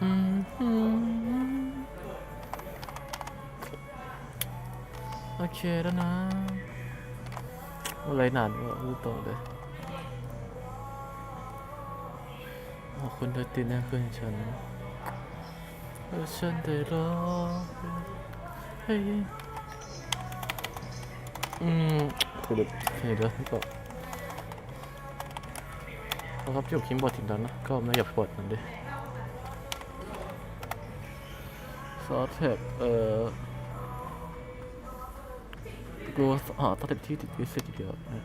อืมอืมโอเคแล้วนะอะไรนานวะรู้ตรงเลยขอบคุณเธอติดแน่เพื่อนฉันเออฉันได้รอให้อืมถูกเดี๋ยวเดี๋ยวนี่ก็เอาครับจบคลิปบอดถึงแล้วนะ ก็ไม่อยากปวดมันด้วย ซอสแท็บเอ่อกูหาตั้งแต่ที่ติดวิสิตเดียวนะ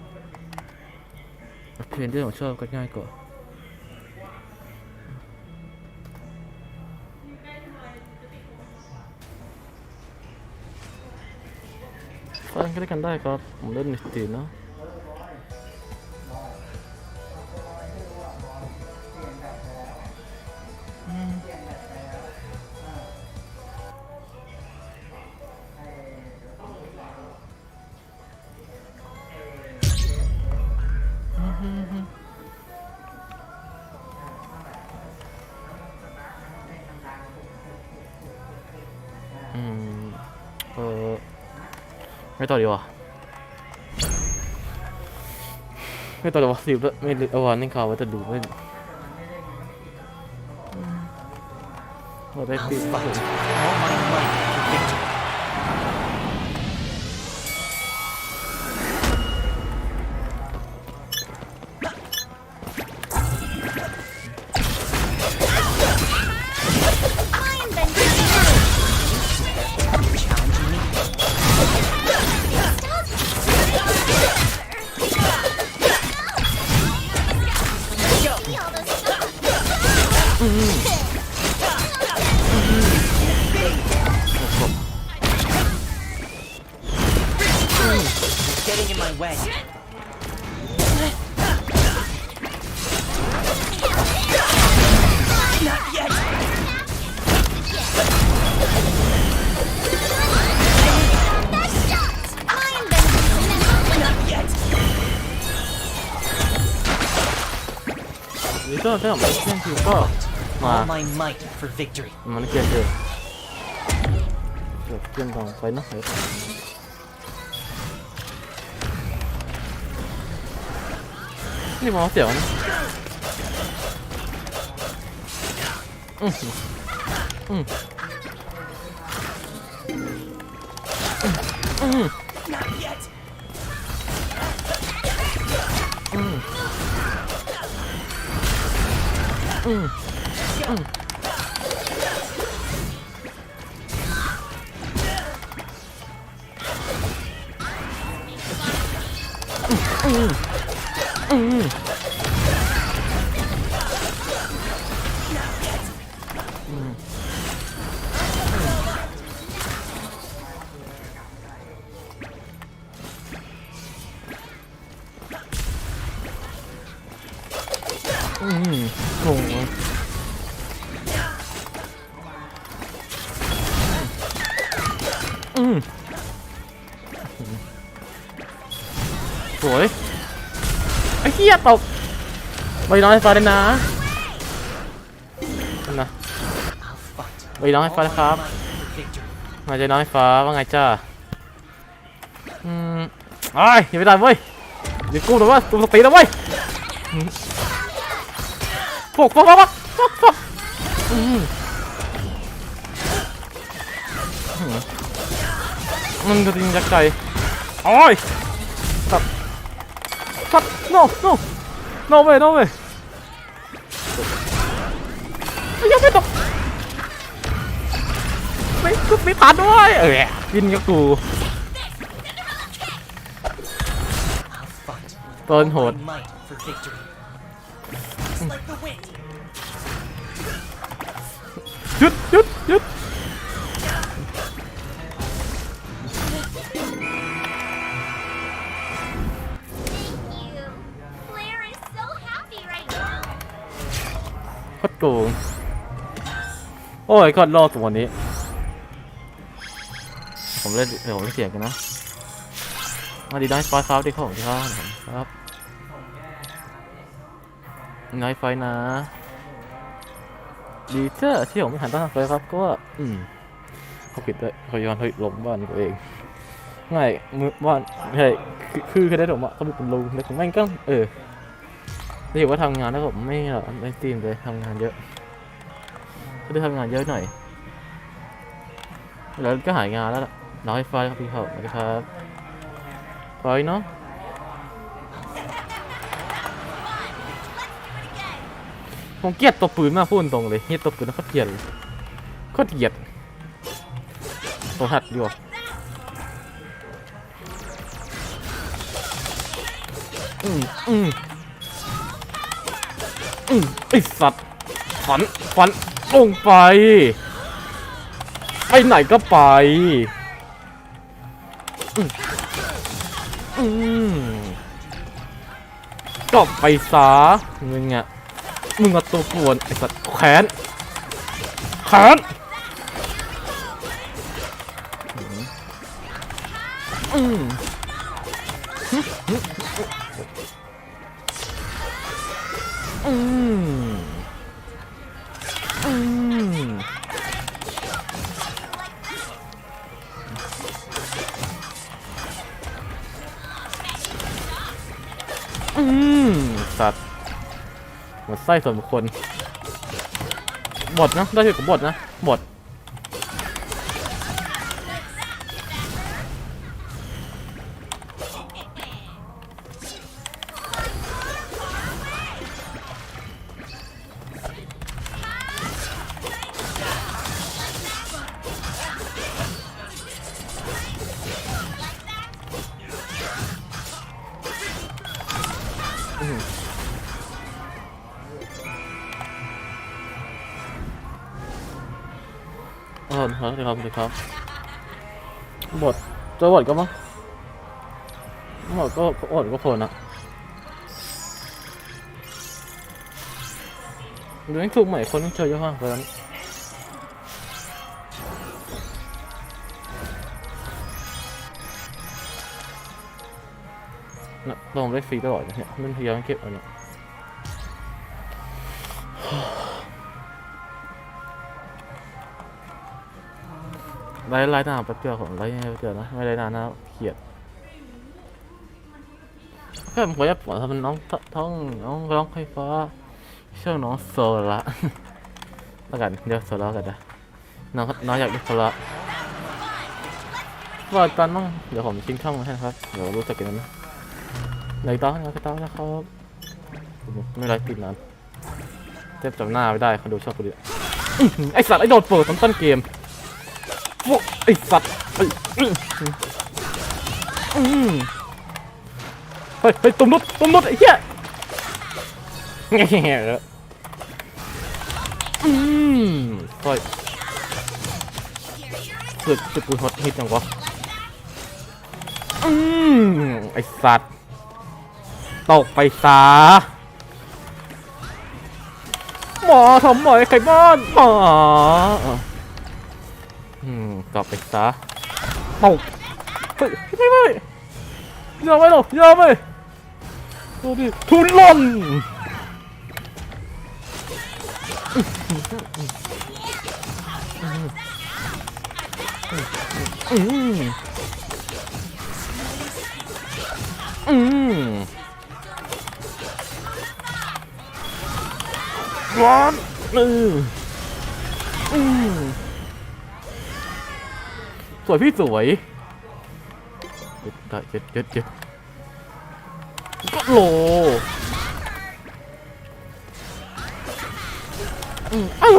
เพลงที่ผมชอบก็ง่ายกว่าฟังก็ได้กันได้ครับผมเล่นในสตรีมเนอะ ไม่ต่อดีกว่าไม่ต่อดีกว่าสิบแล้วไม่เอาวันนี้ข่าวว่าจะดูไม่อืมเราได้ I'll ปี ยวเกียนทองไปเนอะไปก่อนนี่มองเสียวนะอืมอืมอืม Not yet! อืมอืม ไปน้องให้ฟ้าเลยนะนั่นนะ I'll fight ไปน้องให้ฟ้านะครับมาเจอน้องให้ฟ้าว่าไงจ้าอืมไอ้อย่าไปดันเว้ยเดี๋ยวกูหรือว่ากูสติแล้วเว้ยอืมพวกพวกพวกพวกพวกพวกมอืมมันจะยิงยักษ์ใจโอ้ยตัดตัด no no no way no way ยังไม่ตกไม่ไม่ทันด้วยเออวินก็บกูต้นโหดหยุดหยุดหยุดโคตร อ้ยก็รอดตัวนี้ ผมเล่นเดี๋ยวผมเล่นเสียงกันนะมาดีได้ไฟฟ้าดีของที่ข้างครับ น้อยไฟนะ ดีเจ้าที่ผมไม่หันตั้งไปครับก็ว่าอืมเขาผิดด้วยเขาย้อนเฮ้ลงบ้านตัวเองง่ายมือบ้านไม่ใช่คือคือคือได้ผมอะเขาเป็นลุงแต่ผมแม่งก็เออได้อยู่ว่าทำงานแล้วผมไม่หรอกไม่ตีมเลยทำงานเยอะ ก็ได้ทำงานเยอะหน่อย แล้วก็หายงานแล้วล่ะน้อยไฟครับพี่เขาสวัสดีครับไฟเนาะผมเกลียดตัวปืนมากพูดตรงเลยเฮียตัวปืนโคตรเกลียดเลยโคตรเกลียดตัวหัดดีกว่าอืมอืมอืมไอสัตว์ฝันฝัน ลงไป ไปไหนก็ไป อืมก็ไปซะมึงอะมึงเอาตัวกวนไอ้สัตว์แขนแขน ไส้ส่วนบุคคลบทนะได้ที่กับบทนะบท ครับสวัสดีครับสวัสดีครับบทเจอบทก็มั้งบทก็บทก็โผล่นะเรื่องถูกใหม่คนต้องเจอเยอะมากเพราะนั้นนะต้องได้ฟรีตลอดเนี่ยมันพยายามเก็บเอันนี้ ไล่ไล่หน้าแป๊บเดียวผมไล่แป๊บเดียวนะไม่ไล่หน้าหน้าเขียดแค่ผมอยากบอกทำน้องท้องน้องร้องไฟฟ้าเชื่อน้องโซละแล้วกันเดี๋ยวโซละกันนะน้องน้องอยากเรียกโซละว่าตอนน้องเดี๋ยวผมทิ้งช่องมาให้นะครับเดี๋ยวรู้จักกันนะไหนต้อนนะครับต้อนนะครับไม่ไล่ติดนานเทบจำหน้าไม่ได้คนดูชอบคนเดียวอื้อหือไอสัตว์ไอโดดเปิดต้นต้นเกม ไอสัตว์ไอ้อื้ออืมเฮ้ยเฮ้ยตุ่มนุดตุ่มนุดไอ้เหี้ยแง่ๆแล้วอืมเฮ้ยเกิดจะกูฮอตฮิตจังวะอืมไอสัตว์ตกไปซะหมอทำหมอยไข่บ้านหมอ กลับไปซะตกเฮ้ยไม่ไม่ย่าไปหรอกอย่าไปดูดิทุนล่นอืมอืมร้อนอืมอืม สวยพี่สวยเจ็ดเด้เจ็ดเจ็ดเจ็ดก็โลอืมอ้า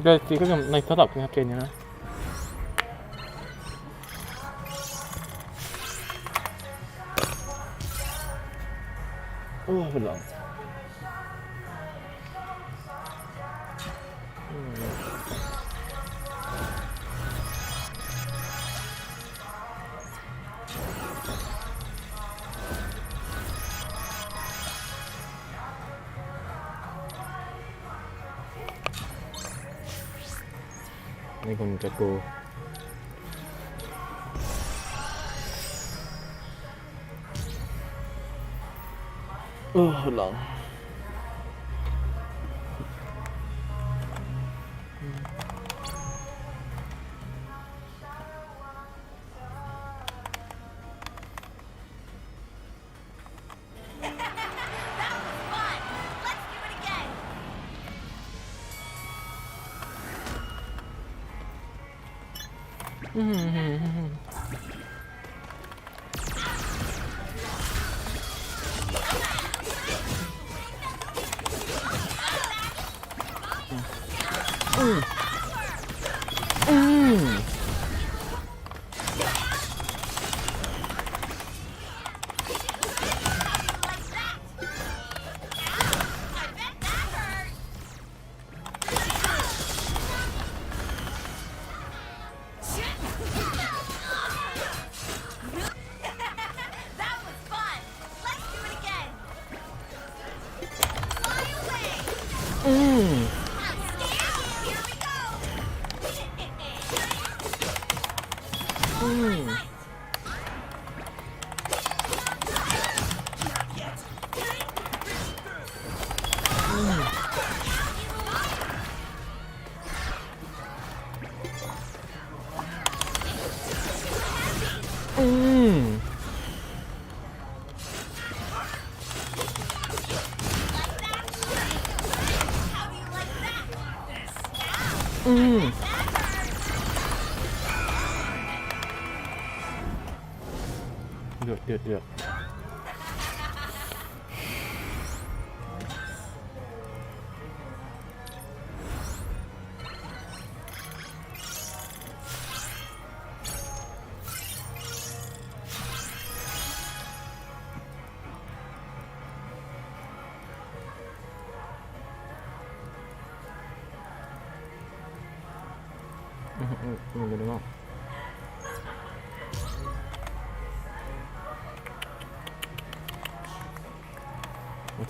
โอเคจีก็ยังในสอบกันครับเกมนี้นะโอ้เป็นหลัง นี่คนจะกูเออหลัง อื เดื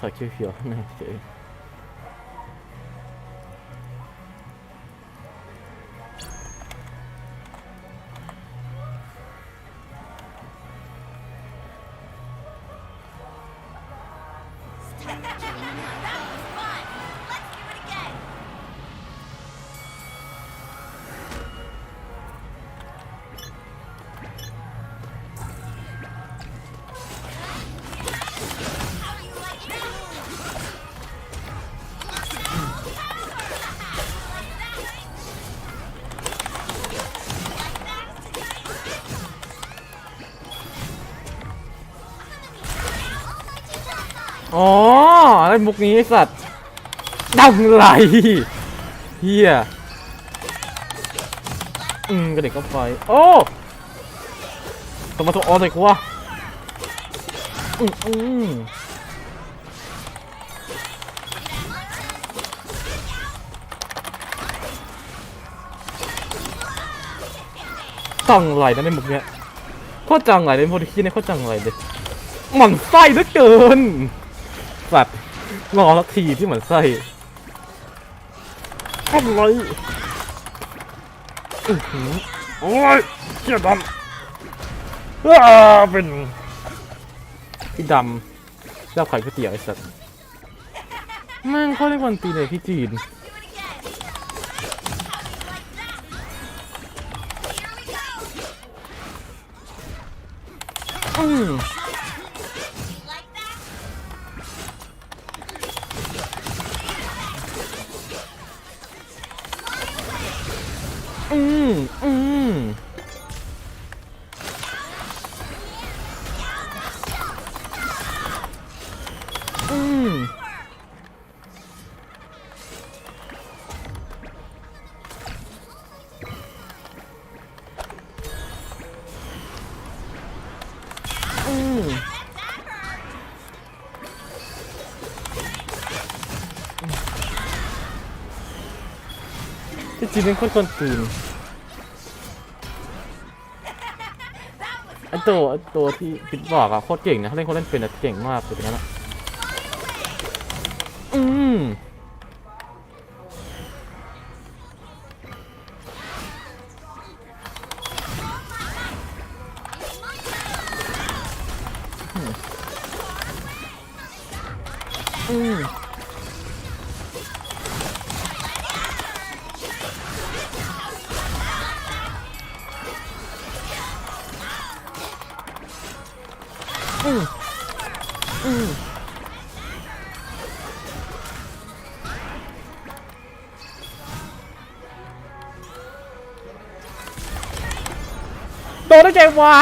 อดเดื อ๋อไอ้มุกนี้สัตว์ดำไหลเฮียอืมกระเด็กก็ไปโอ้สมาธิออนเลยกูวะอืมอืมจังไหลนะในมุกเนี้ยโคตรจังไหลเลยพวกที่นี่โคตรจังไหลเลยหมันไส้เหลือเกิน สัตว์รอสักทีที่เหมือนไส้อะไรอื้อหือโอ้ยเชี่ยดำอ้าเป็นพี่ดำเจ้าไข่ก๋วยเตี๋ยวไอ้สัตว์แม่งเขาเรียกวันตีเลยพี่จีน Do it ที่จริงเป็นคนคนตีนไอตัวไอ้ตัวที่พิดบอกอะโคตรเก่งนะเขาเล่นเขาเล่นเป็นอะเก่งมากเลยตรงนั้นอะอืม โดนได้ไงวะ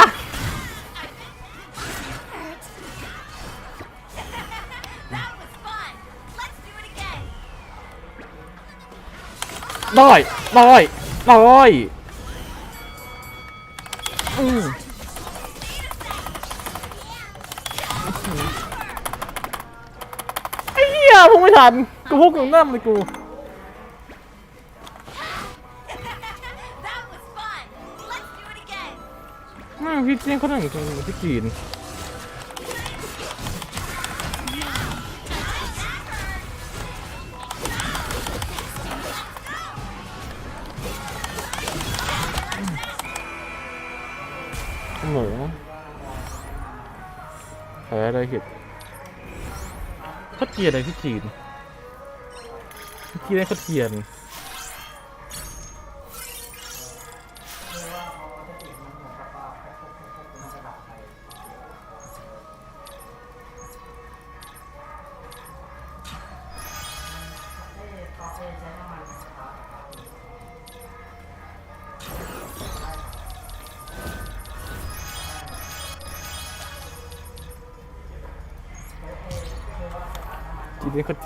That was fun. Let's do it again. ได้ได้ได้อืมไอ้เหี้ยพุ่งไม่ทัน กูพุ่งกับน้ำเลยกู แม่งพี่จีนเขาหนึ่งจริงพี่จีนหมูแพ้เลยหิดเขาเกลียดเลยพี่จีนพี่จีนได้เขาเกลียดจีน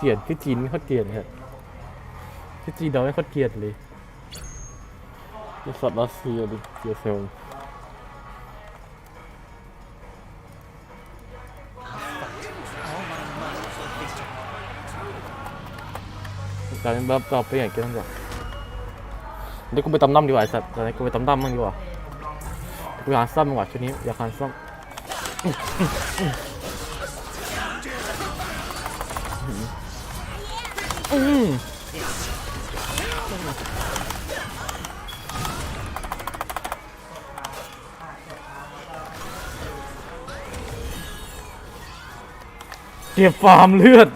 กลียดพี่จีนนี่เขาเกลียดครับพี่จีนเราไม่เขาเกลียดเลยบริษัทรัสเซียดิเกียร์เซล All my might for victory. กลายเป็นแบบเราไปอย่างเงี้ยทั้งหมดเดี๋ยวกูไปตำน้ำดีกว่าไอ้สัตว์ตอนนี้กูไปตำน้ำมั่งดีกว่ากูอยากหาซ้ำดีกว่าชุดนี้อยากหาซ้ำ อืมเก็บฟาร์มเลือด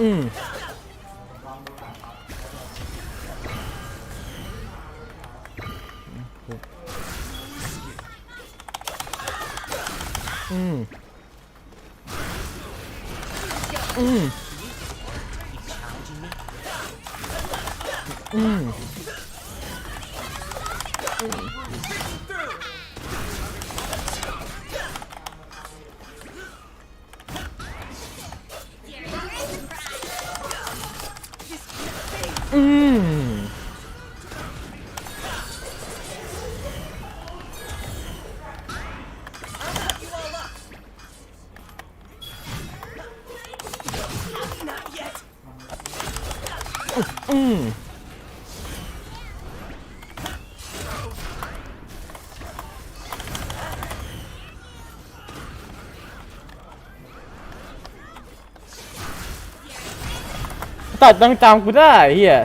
อืัต้องจำกูได้เฮีย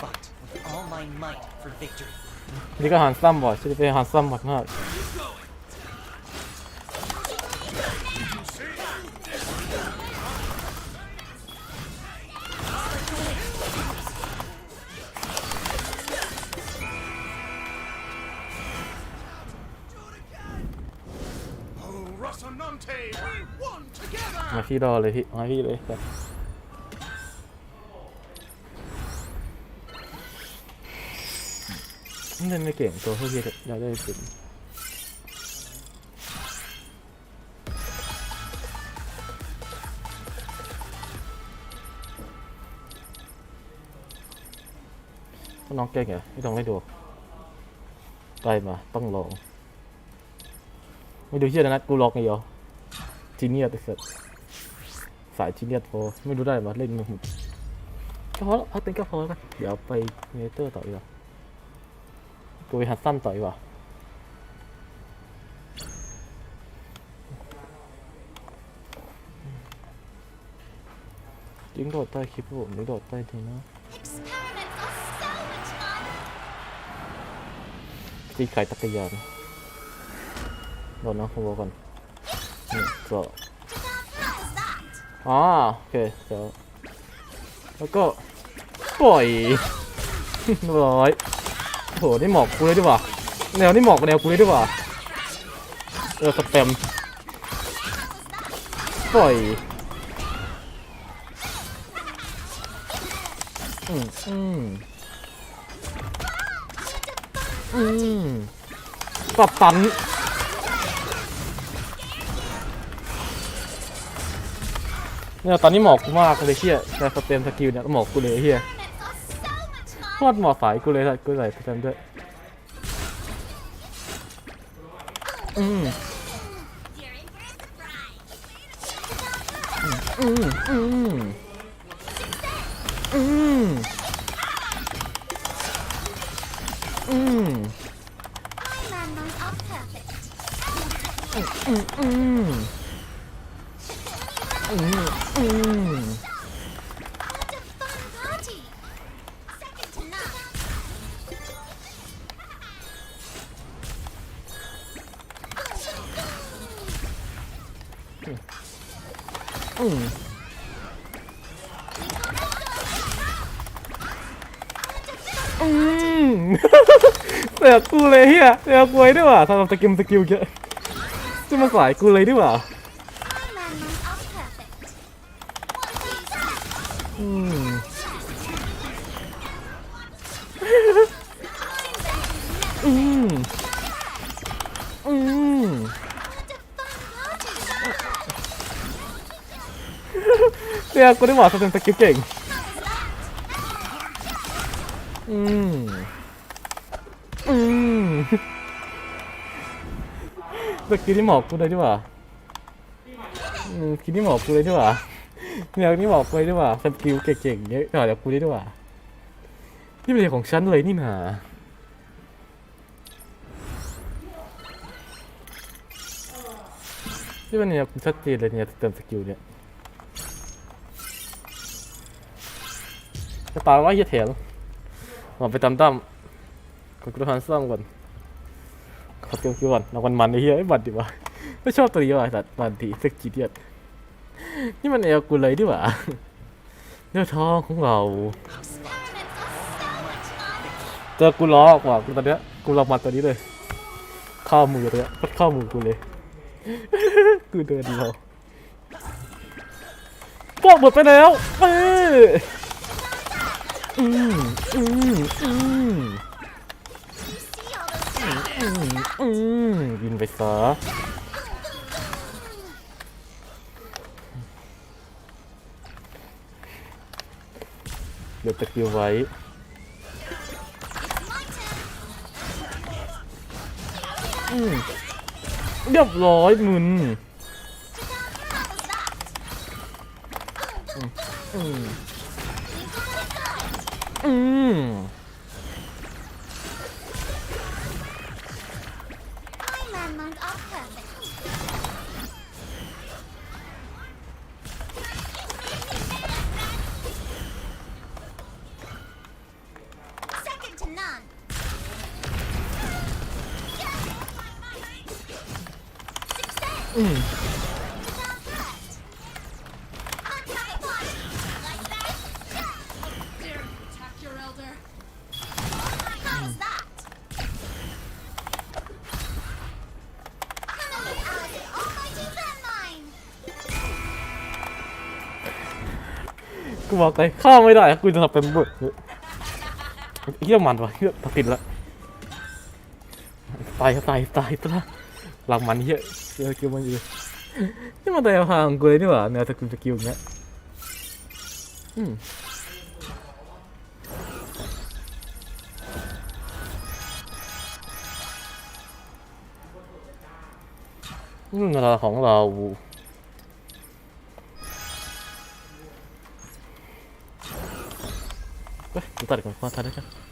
fought handsome boy นี่ก็ฮันซัมบอดชื่เป็นฮันซัมบอดมาก รอเลยพี่มาพี่เลยครับเล่นไม่เก่งตัวเพื่อที่จะได้เป็นน้องเก่งเหรอไม่ต้องให้ดูไกลมาต้องลอง ไม่ดูเชื่อนะกูลองไงเดียวจีเนียสไอ้สัส สายจีเนียสพอไม่รู้ได้มาเล่นมันก็พอแล้วพักเต็นก็พอแล้วกันเดี๋ยวไปเมเตอร์ต่อดีกว่ากูไปฮัตซันต่อดีกว่ายิงโดดใต้คลิปผมหรือโดดใต้ทีนะ Experiments are so much fun. ตีไข่ตักรยานโดดนะผมบอกก่อนหนึ่ง อ๋อโอเคเดี๋ยวแล้วก็ปล่อยร้อยโหนี่หมอกกูเลยดีกว่าแนวนี่หมอกแนวกูเลยดีกว่าเออสเต็มปล่อยอืมอืมอืมปับตัน เนี่ยตอนนี้หมอกกูมากเลยเฮียแต่สเต็มสกิลเนี่ยหมอกกูเลยเฮียโคตรหมอกสายกูเลยกูใส่สเต็มด้วยอืมอืมอืม เสือกกูเลยเฮียเสือกกูเลยด้วยว่ะสำหรับสกิลสกิลเยอะจะมาสายกูเลยด้วยว่ะอืมอืมอืมเสือกกูได้ว่ะสเต็มสกิลเก่งอืมอื มสกิลที่หมอกกูเลยด้วยว่ะอืมสกิลที่หมอกกูเลยด้วยว่ะเนี่ยนี่หมอกกูเลยด้วยว่ะสกิลเก่งๆเยอะกว่ากูได้ด้วยว่ะนี่เป็นของฉันเลยนี่นาที่มันเนี่ยชัดเจนเลยเนี่ยเติมสกิลเนี่ยจะตายว่าเหี้ยเถียงมาไปตามตั้มกดกระหันซ้ำก่อน ขอเตรียมคิวก่อนเรางวัลมันไอ้เหี้ยไอ้บัตรดีวะไม่ชอบตัวนี้ว่ะไอ้สัตว์บัตรดีสักจีเดียดนี่มันเอลกูเลยดีกว่าเนื้อทองของเราเจอกูล้อกว่ากูตอนเนี้ยกูลองมาตัวนี้เลยเข้ามือเลยพัดเข้ามือกูเลยกูเดินเรอพวกหมดไปแล้วเอออืมอืมอืม อืมยินไปซะเดี๋ยวตะกิวไว้เรียบร้อยมึนอืมอืม บอกเลยข้าไม่ได้กูจะทำเป็นบุตรเฮี้ยมันวะเฮี้ยติดละตายตายตายตายหลังมันเฮี้ยเฮี้ยคิวมันอยู่นี่มันแต่ทางกูเลยนี่หว่าแนวสกิลสกิลเนี้ยอืมอืมเวลาของเรา เฮ้ยกูตัด